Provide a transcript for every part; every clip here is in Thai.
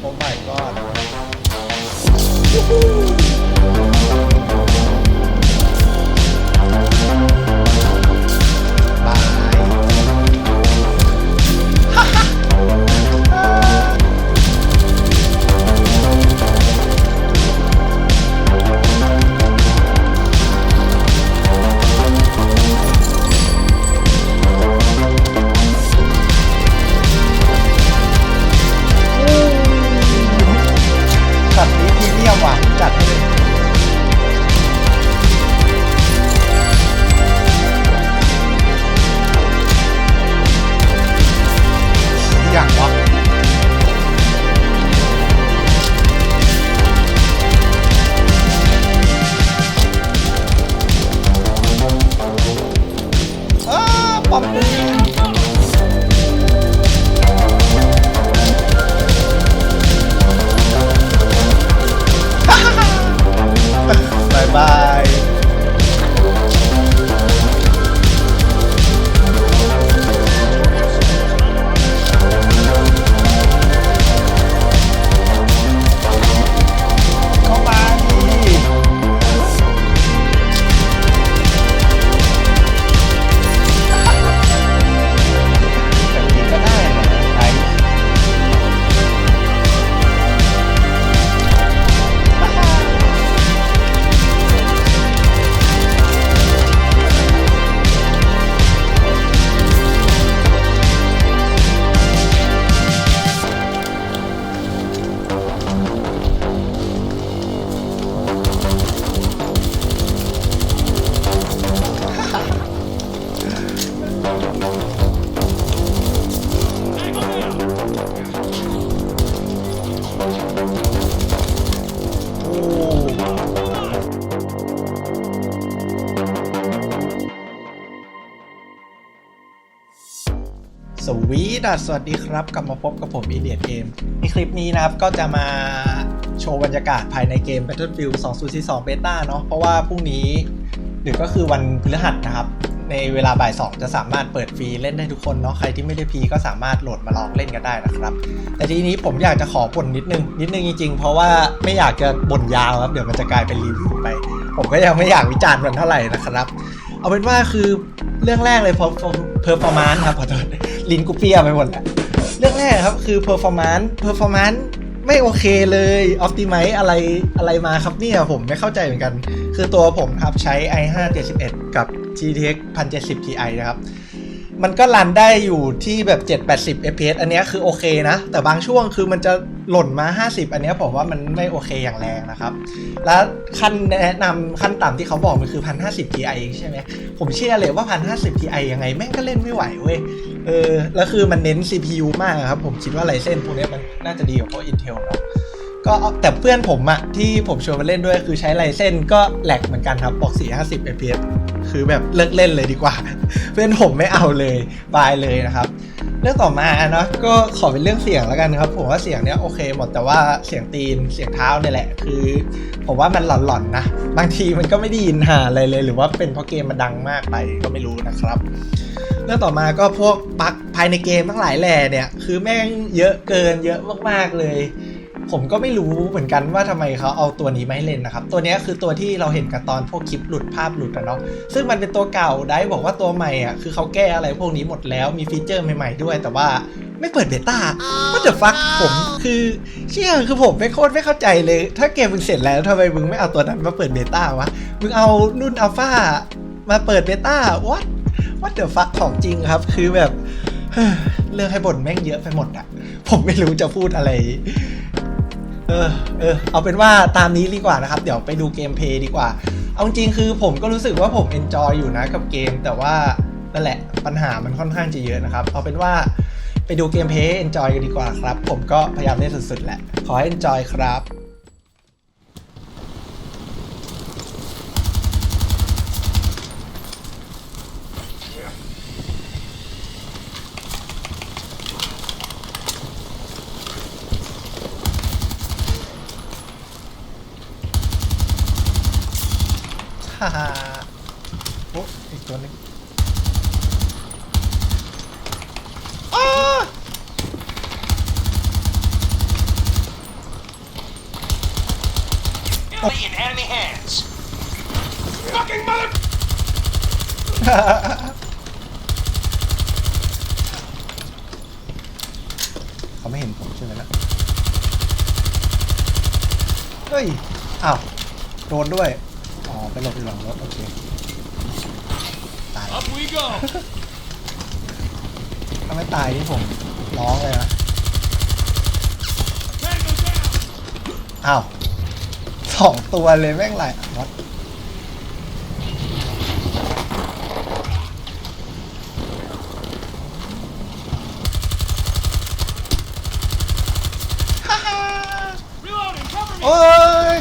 โอ้ my god ดัสสวัสดีครับ กลับมาพบกับผมอีเดียเกมในคลิปนี้นะครับก็จะมาโชว์บรรยากาศภายในเกม Battlefield 2042 Beta เนาะเพราะว่าพรุ่งนี้หรือก็คือวันพฤหัสนะครับ ในเวลาบ่าย 2 จะสามารถเปิดฟรีเล่นได้ทุกคนเนาะใครที่ไม่ได้พีก็สามารถโหลดมาลองเล่นกันได้นะครับ แต่ทีนี้ผมอยากจะขอบ่นนิดนึง นิดนึงจริงๆ เพราะว่าไม่อยากจะบ่นยาวครับเดี๋ยวมันจะกลายเป็นรีวิวไป ผมก็ยังไม่อยากวิจารณ์มันเท่าไหร่นะครับเอาเป็นว่าคือ เรื่องแรกเลยเพอเพอร์ฟอร์มานครับขอโทษลินกูเปียไปหมดแล้วเรื่องแรกครับคือเพอร์ฟอร์มานเพอร์ฟอร์มานไม่โอเคเลยออฟติไม e อะไรอะไรมาครับเนี่ยผมไม่เข้าใจเหมือนกัน คือตัวผมครับใช้ i5 71 กับ GTX 1070 Ti นะครับ มันก็รันได้อยู่ที่แบบ 780 fps อันนี้คือโอเคนะ แต่บางช่วงคือมันจะหล่นมา 50 อันนี้ผมว่ามันไม่โอเคอย่างแรงนะครับ แล้วขั้นแนะนำขั้นต่ำที่เขาบอกมันคือ 1050 Ti ใช่ไหม ผมเชื่อเลยว่า 1050 Ti ยังไงแม่งก็เล่นไม่ไหวเว้ย เออ แล้วคือมันเน้น CPU มากครับ ผมคิดว่าไรเส้นพวกนี้มันน่าจะดีกว่าพวก Intel เนาะ ก็แต่เพื่อนผมอะที่ผมชวนมาเล่นด้วยคือใช้ไรเส้นก็แหลกเหมือนกันครับบอก450 fps คือแบบเลิกเล่นเลยดีกว่า เพื่อนผมไม่เอาเลยบายเลยนะครับ เรื่องต่อมาเนาะก็ขอเป็นเรื่องเสียงแล้วกันครับ ผมว่าเสียงเนี้ยโอเคหมดแต่ว่าเสียงตีนเสียงเท้าเนี่ยแหละ คือ ผมว่ามันหลอนๆนะบางทีมันก็ไม่ได้ยินหาอะไรเลย หรือว่าเป็นเพราะเกมมันดังมากไปก็ไม่รู้นะครับเรื่องต่อมาก็พวกปักภายในเกมทั้งหลายแหล่เนี่ย คือแม่งเยอะเกินเยอะมากๆเลย ผมก็ไม่รู้เหมือนกันว่าทำไมเขาเอาตัวนี้มาให้เล่นนะครับ ตัวนี้คือตัวที่เราเห็นกันตอนพวกคลิปหลุดภาพหลุดอะเนาะซึ่งมันเป็นตัวเก่าได้บอกว่าตัวใหม่อะคือเขาแก้อะไรพวกนี้หมดแล้วมีฟีเจอร์ใหม่ๆด้วย แต่ว่าไม่เปิดเบต้าว่าเดอะฟักผมคือเชื่อคือผมไม่โคตรไม่เข้าใจเลย ถ้าเกมมึงเสร็จแล้วทำไมมึงไม่เอาตัวนั้นมาเปิดเบต้าวะมึงเอารุ่นอัลฟามาเปิดเบต้าวัดวัดเดอะฟักของจริงครับ คือแบบเฮ้อเรื่องให้บ่นแม่งเยอะไปหมดอะผมไม่รู้จะพูดอะไร เออเออเอาเป็นว่าตามนี้ดีกว่านะครับ เดี๋ยวไปดูเกมเพย์ดีกว่า เอาจริงคือผมก็รู้สึกว่าผมเอนจอยอยู่นะกับเกม แต่ว่านั่นแหละปัญหามันค่อนข้างจะเยอะนะครับ เอาเป็นว่าไปดูเกมเพย์เอนจอยกันดีกว่าครับ ผมก็พยายามเล่นสุดๆแหละ ขอให้เอนจอยครับ ฮ ฮ่าฮ่าโอ้อีกตัวหนึงอ้า Enemy in enemy hands. Fucking mother. เขาไม่เห็นผมใช่ไหมล่ะเฮ้ย อ้าว โดนด้วย อ๋อ ไปหลบอยู่หลังรถ โอเค ตาย Up we go. ถ้าไม่ตายนี่ผมร้องเลยนะ Tango down. อ้าวส องตัวเลยแม่งไหลวัดฮ่าฮ่า Reloading. Cover me. โอ้ย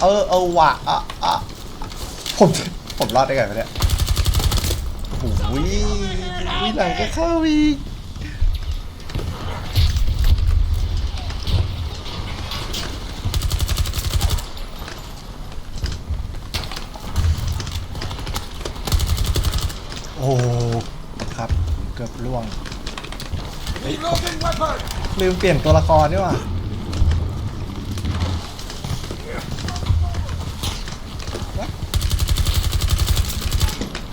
เออเออว่ะอะอะผมผมรอดได้ไงวะเนี่ยโอ้ยวิหลังก็เข้าอีก อ้ครับ เกือบล่วงลืมเปลี่ยนตัวละครด้วยว่ะ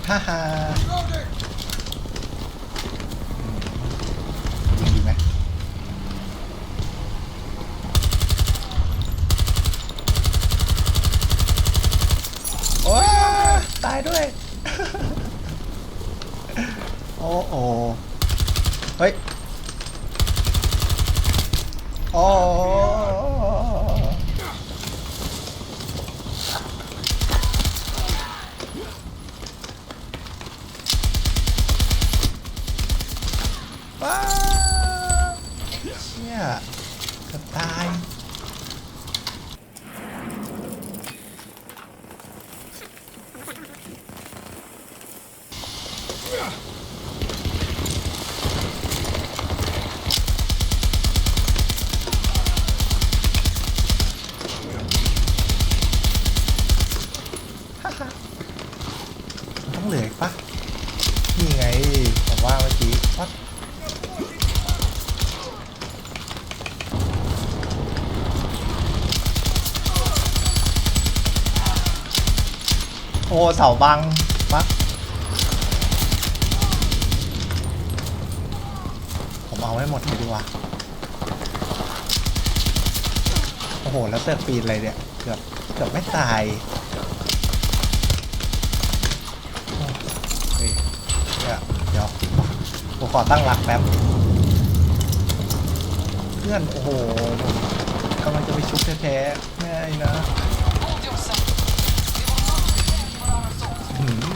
ฮ่าฮ่า อ้เสาบังปักผมเอาไว้หมดเลยดีกว่า โอ้โห แล้วเสือกปีนอะไรเนี่ย เกือบ เกือบไม่ตายเฮ้ยเนี่ยเดี๋ยวผมขอตั้งหลักแป๊บ เพื่อน โอ้โหกำลังจะไปชุบแท้ๆไม่นะ Mm-hmm.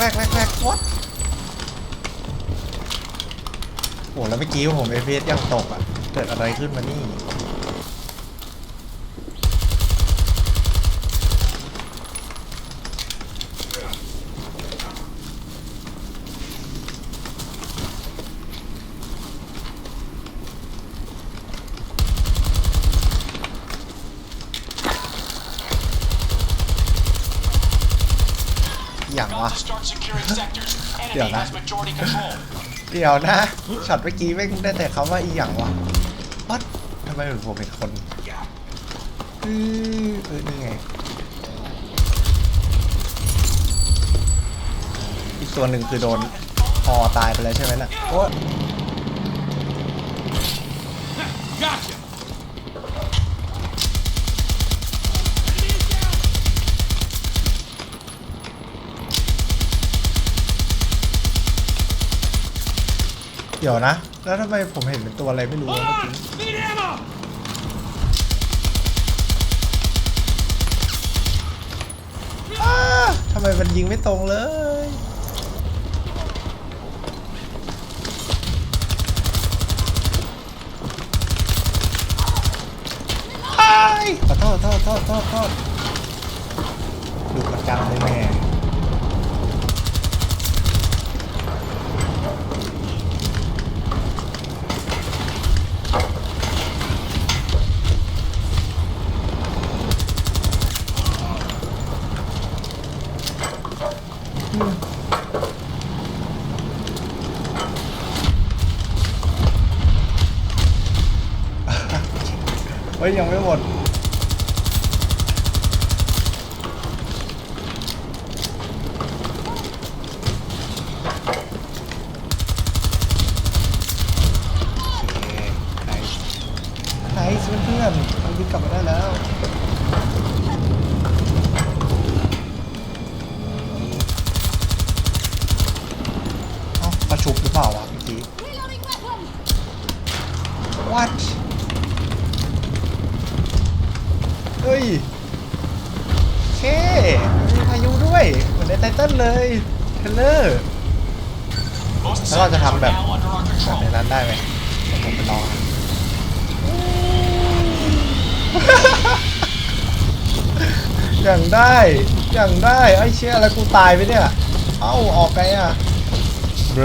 แหลกแหลกแหลกแหลกแหลกแหลกวัดโอ้แล้วเมื่อกี้ผมเอฟเอสยังตกอะ เกิดอะไรขึ้นมานี่ อย่างวะ Got to start securing sectors. Enemy Yeah, that- has majority control. เดี๋ยวนะช็อตเมื่อกี้ไม่งได้แต่คำว่าอีหยังวะวัดทำไมเหมือนผมเป็นคนเออเออนี่ไง อีกตัวหนึ่งคือโดนพอตายไปแล้วใช่ไหมน่ะโอ้ เดี๋ยวนะ แล้วทำไมผมเห็นเป็นตัวอะไรไม่รู้วะ Hold เมื่อ on. กี้ Need ammo. ไมมันยิงไม่ตรงเลยไอ้ายขอโทษโทษโทษโทษโทษดูประจำเลยแม่ เฮ้ยยังไม่หมดโอเคไนส์ไนส์เพื่อนๆมันวิ่งกลับมาได้แล้วเอ้าประชุบหรือเปล่าวะเมื่อกี้ What ฮ้ยเคมีพายุด้วย เหมือนในไตเติ้ลเลยเทเลอร์แล้วเราจะทำแบบแบบในนั้นได้ไหมผมไปลองอย่างได้อย่างได้ไอ้เชี่ยอะไรกูตายไปเนี่ย เอ้าออกไงอะเบร